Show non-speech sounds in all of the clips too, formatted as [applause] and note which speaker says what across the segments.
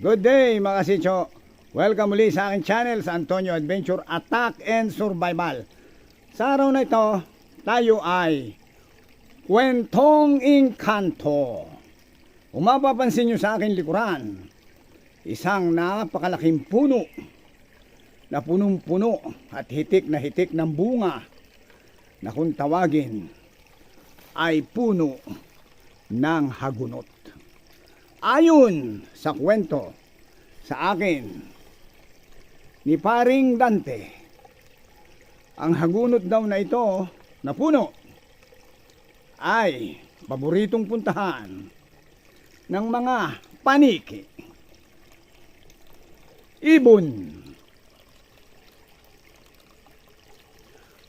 Speaker 1: Good day mga sityo. Welcome muli sa aking channel sa Antonio Adventure Attack and Survival. Sa araw na ito, tayo ay Kwentong Inkanto. Kung mapapansin nyo sa aking likuran, isang napakalaking puno na punong-puno at hitik na hitik ng bunga na kung tawagin ay puno ng hagunot. Ayon sa kwento sa akin ni paring Dante, ang hagunot daw na ito na puno ay paboritong puntahan ng mga paniki, ibon,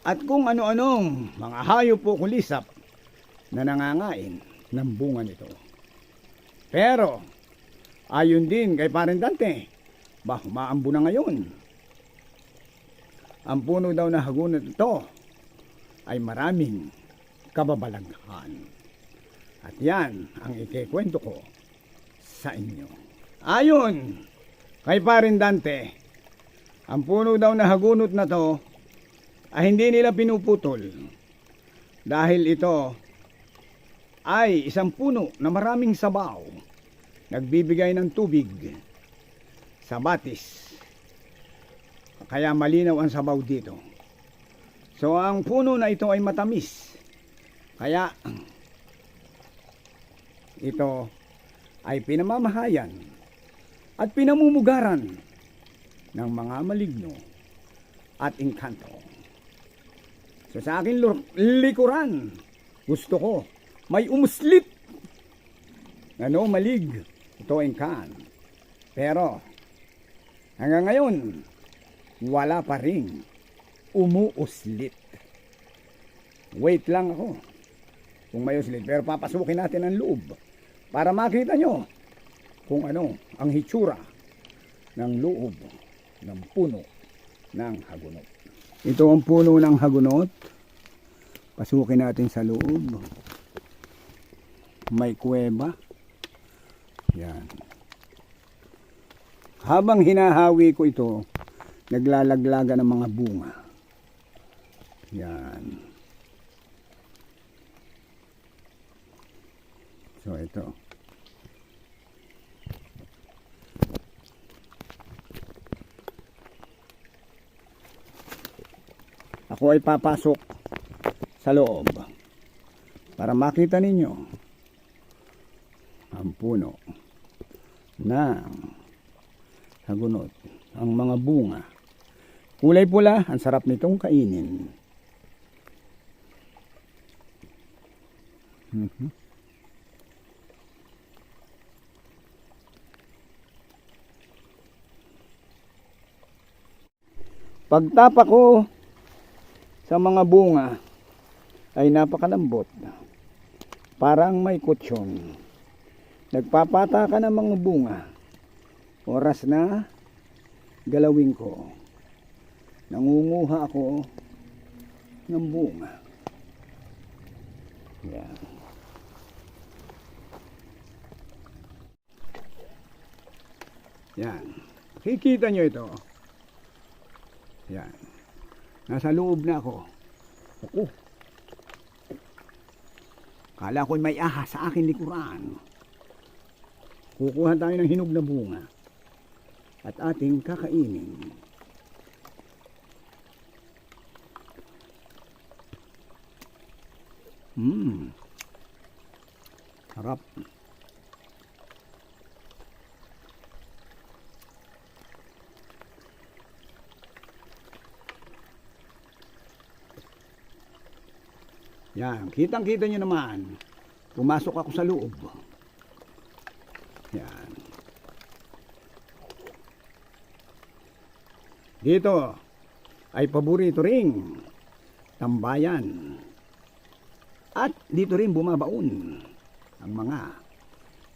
Speaker 1: at kung ano-anong mga hayop po kulisap na nangangain ng bunga nito. Pero, ayon din kay Parin Dante, ba humaambo na ngayon. Ang puno daw na hagunot ito ay maraming kababalaghan. At yan ang ikikwento ko sa inyo. Ayon kay Parin Dante, ang puno daw na hagunot na to ay hindi nila pinuputol dahil ito ay isang puno na maraming sabaw, nagbibigay ng tubig sa batis. Kaya malinaw ang sabaw dito. So ang puno na ito ay matamis. Kaya ito ay pinamamahayan at pinamumugaran ng mga maligno at engkanto. So sa akin likuran, gusto ko may umuslit. Ano, malig. Ito ang kan. Pero, hanggang ngayon, wala pa rin umuuslit. Wait lang ako kung may uslit. Pero papasukin natin ang loob para makita nyo kung ano ang hitsura ng loob ng puno ng hagunot. Ito ang puno ng hagunot. Pasukin natin sa loob may kuweba. Yan. Habang hinahawi ko ito, naglalaglaga ng mga bunga. Yan. So ito. Ako ay papasok sa loob para makita ninyo puno ng hagunot, ang mga bunga. Kulay pula, ang sarap nitong kainin. Mhm. Pagtapa ko sa mga bunga ay napakalambot. Parang may kutsyon. Nagpapata ka ng mga bunga. Oras na galawin ko. Nangunguha ako ng bunga. Yan. Yan. Kikita nyo ito. Yan. Nasa loob na ako. Ako. Kala ko'y may aha sa akin likuran. Kukuha tayo ng hinog na bunga at ating kakainin. Mmm. Sarap. Yan, kitang-kita nyo naman. Pumasok ako sa loob. Yan. Dito ay paborito ring tambayan. At dito rin bumabaon ang mga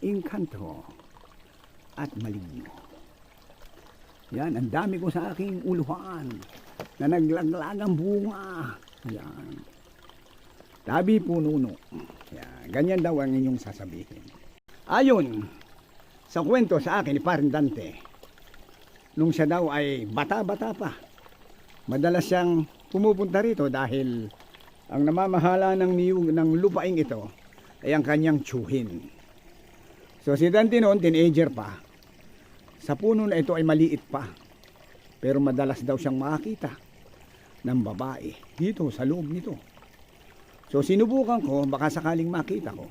Speaker 1: inkanto at maligno. Yan, ang dami ko sa aking uluhan na naglaglagang bunga. Yan. Tabi pununo. Yan, ganyan daw ang inyong sasabihin. Ayon sa kwento sa akin ni Parin Dante, nung siya daw ay bata-bata pa, madalas siyang pumupunta rito dahil ang namamahala ng, niyog, ng lupaing ito ay ang kanyang tsuhin. So si Dante noon, teenager pa, sa puno na ito ay maliit pa, pero madalas daw siyang makakita ng babae dito sa loob nito. So sinubukan ko, baka sakaling makita ko.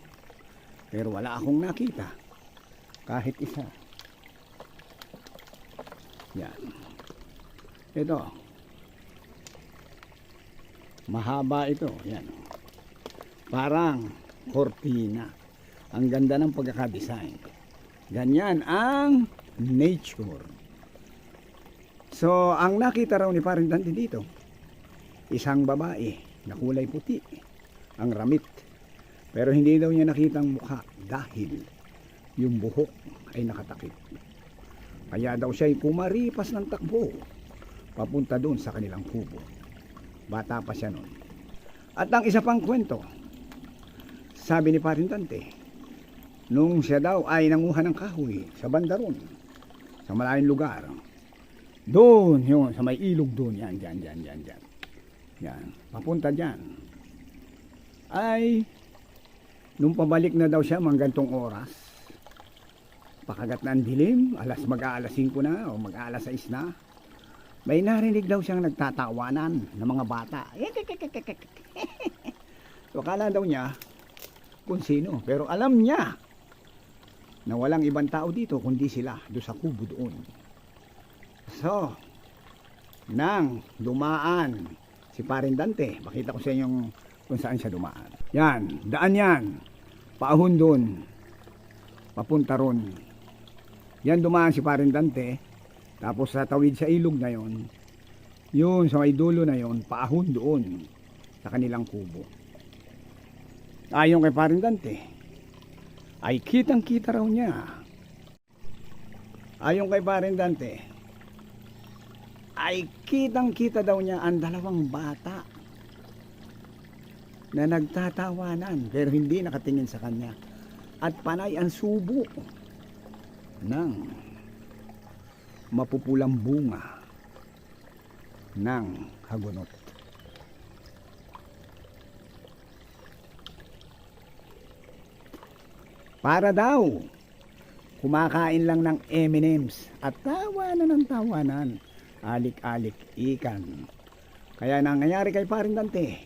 Speaker 1: Pero wala akong nakita. Kahit isa. Yan. Ito. Mahaba ito. Yan. Parang kortina. Ang ganda ng pagkakadesign. Ganyan ang nature. So, ang nakita raw ni Parin Dante dito, isang babae na kulay puti, ang ramit. Pero hindi daw niya nakitang mukha dahil yung buhok ay nakatakip. Kaya daw siya ay pumaripas ng takbo papunta doon sa kanilang kubo. Bata pa siya noon. At ang isa pang kwento, sabi ni Parin Dante, nung siya daw ay nanguha ng kahoy sa banda ron, sa malayong lugar, doon, yun, sa may ilog doon, yan, yan, yan, yan, yan. Yan, papunta dyan. Ay, nung pabalik na daw siya, mga gantong oras, pakagat na ang dilim, alas mag-aalas 5 na o mag-aalas 6 na, may narinig daw siyang nagtatawanan ng mga bata. [laughs] so, akala daw niya kung sino. Pero alam niya na walang ibang tao dito kundi sila doon sa kubo doon. So, nang dumaan si Parin Dante, makita ko sa inyo kung saan siya dumaan. Yan, daan yan. Paahon doon. Papunta ron. Yan dumaan si Parin Dante. Tapos sa tawid sa ilog na yon, yun sa may dulo na yon, paahon doon sa kanilang kubo. Ayon kay Parin Dante, ay kitang kita raw niya. Ayon kay Parin Dante, ay kitang kita daw niya ang dalawang bata na nagtatawanan pero hindi nakatingin sa kanya at panay ang subo ng mapupulang bunga ng hagunot. Para daw kumakain lang ng M&M's at tawanan ng tawanan alik-alik ikan. Kaya nangyayari kay Paring Dante,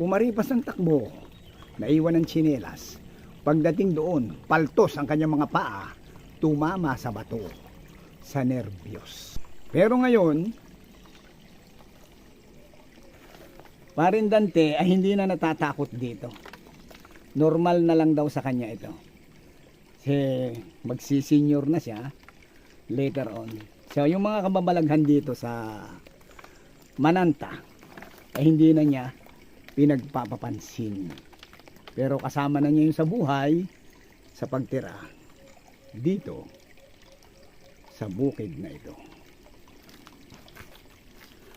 Speaker 1: kumaripas ng takbo, naiwan ng tsinelas. Pagdating doon, paltos ang kanyang mga paa, tumama sa bato, sa nervyos. Pero ngayon, Paring Dante ay hindi na natatakot dito. Normal na lang daw sa kanya ito. Kasi magsisenior na siya later on. So yung mga kababalaghan dito sa Mananta ay hindi na niya pinagpapapansin. Pero kasama na niya yung sa buhay sa pagtira dito sa bukid na ito.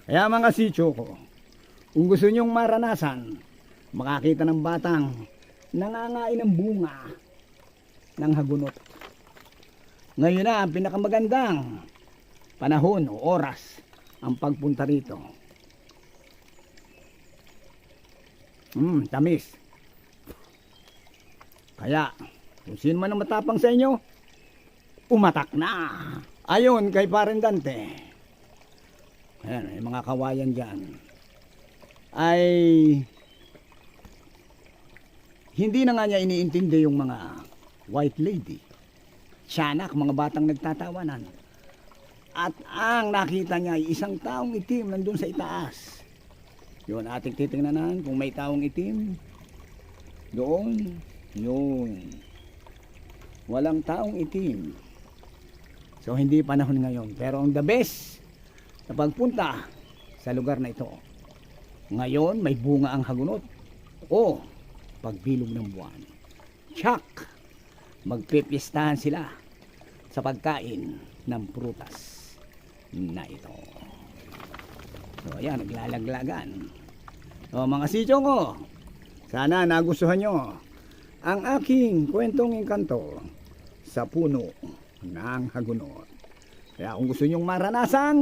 Speaker 1: Kaya mga sityo ko, kung gusto nyong maranasan, makakita ng batang nangangain ng bunga ng hagunot. Ngayon na ang pinakamagandang panahon o oras ang pagpunta rito. Hmm, tamis. Kaya, kung sino man ang matapang sa inyo, umatak na. Ayon kay Paren Dante. Ayan, may mga kawayan dyan. Ay, hindi na nga niya iniintindi yung mga white lady. Tiyanak, mga batang nagtatawanan. At ang nakita niya ay isang taong itim nandun sa itaas. Yun, ating titingnan kung may taong itim. Doon, yun. Walang taong itim. So, hindi panahon ngayon. Pero ang the best na pagpunta sa lugar na ito. Ngayon, may bunga ang hagunot. O, pagbilog ng buwan. Tsak! Magpipistahan sila sa pagkain ng prutas na ito. So, ayan, naglalaglagan. So, mga sityo ko, sana nagustuhan nyo ang aking kwentong engkanto sa puno ng Hagunot. Kaya kung gusto nyong maranasan,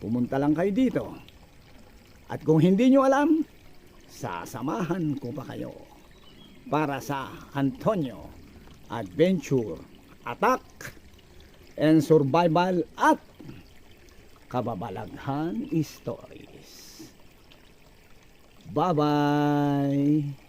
Speaker 1: pumunta lang kayo dito. At kung hindi nyo alam, sasamahan ko pa kayo para sa Antonio Adventure Attack and Survival at Kababalaghan Stories. Bye-bye!